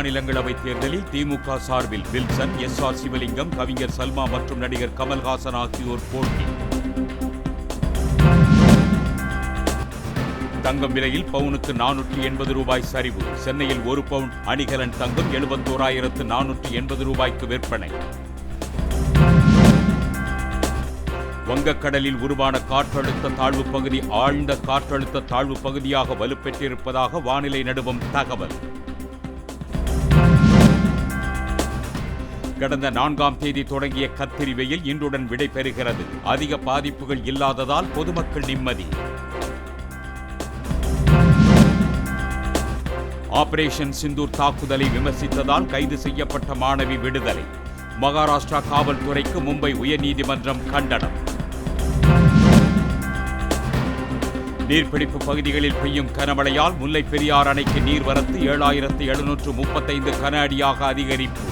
மாநிலங்களவை தேர்தலில் திமுக சார்பில் வில்சன் எஸ் ஆர் சிவலிங்கம் கவிஞர் சல்மா மற்றும் நடிகர் கமல்ஹாசன் ஆகியோர் போட்டி. தங்கம் விலையில் பவுனுக்கு நானூற்றி எண்பது ரூபாய் சரிவு. சென்னையில் ஒரு பவுன் அணிகலன் தங்கம் எழுபத்தோராயிரத்து நானூற்றி எண்பது ரூபாய்க்கு விற்பனை. வங்கக்கடலில் உருவான காற்றழுத்த தாழ்வு பகுதி ஆழ்ந்த காற்றழுத்த தாழ்வு பகுதியாக வலுப்பெற்றிருப்பதாக வானிலை நடுவம் தகவல். கடந்த நான்காம் தேதி தொடங்கிய கத்திரி வெயில் இன்றுடன் விடைபெறுகிறது. அதிக பாதிப்புகள் இல்லாததால் பொதுமக்கள் நிம்மதி. ஆபரேஷன் சிந்தூர் தாக்குதலை விமர்சித்ததால் கைது செய்யப்பட்ட மாணவி விடுதலை. மகாராஷ்டிரா காவல்துறைக்கு மும்பை உயர்நீதிமன்றம் கண்டனம். நீர்பிடிப்பு பகுதிகளில் பெய்யும் கனமழையால் முல்லை பெரியார் அணைக்கு நீர்வரத்து ஏழாயிரத்து எழுநூற்று முப்பத்தைந்து கன அடியாக அதிகரிப்பு.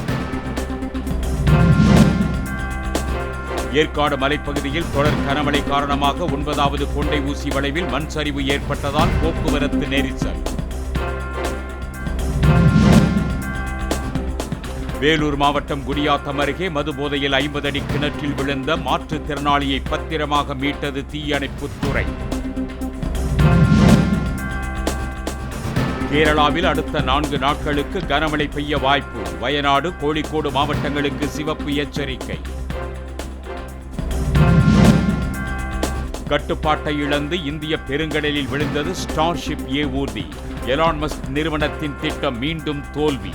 ஏற்காடு மலைப்பகுதியில் தொடர் கனமழை காரணமாக ஒன்பதாவது கொண்டை ஊசி வளைவில் மண் சரிவு ஏற்பட்டதால் போக்குவரத்து நெரிசல். வேலூர் மாவட்டம் குடியாத்தம் அருகே மதுபோதையில் ஐம்பது அடி கிணற்றில் விழுந்த மாற்றுத்திறனாளியை பத்திரமாக மீட்டது தீயணைப்புத்துறை. கேரளாவில் அடுத்த நான்கு நாட்களுக்கு கனமழை பெய்ய வாய்ப்பு. வயநாடு கோழிக்கோடு மாவட்டங்களுக்கு சிவப்பு எச்சரிக்கை. கட்டுப்பாட்டை இழந்து இந்திய பெருங்கடலில் விழுந்தது ஸ்டார்ஷிப் ஏ ஊர்தி நிறுவனத்தின் திட்டம் மீண்டும் தோல்வி.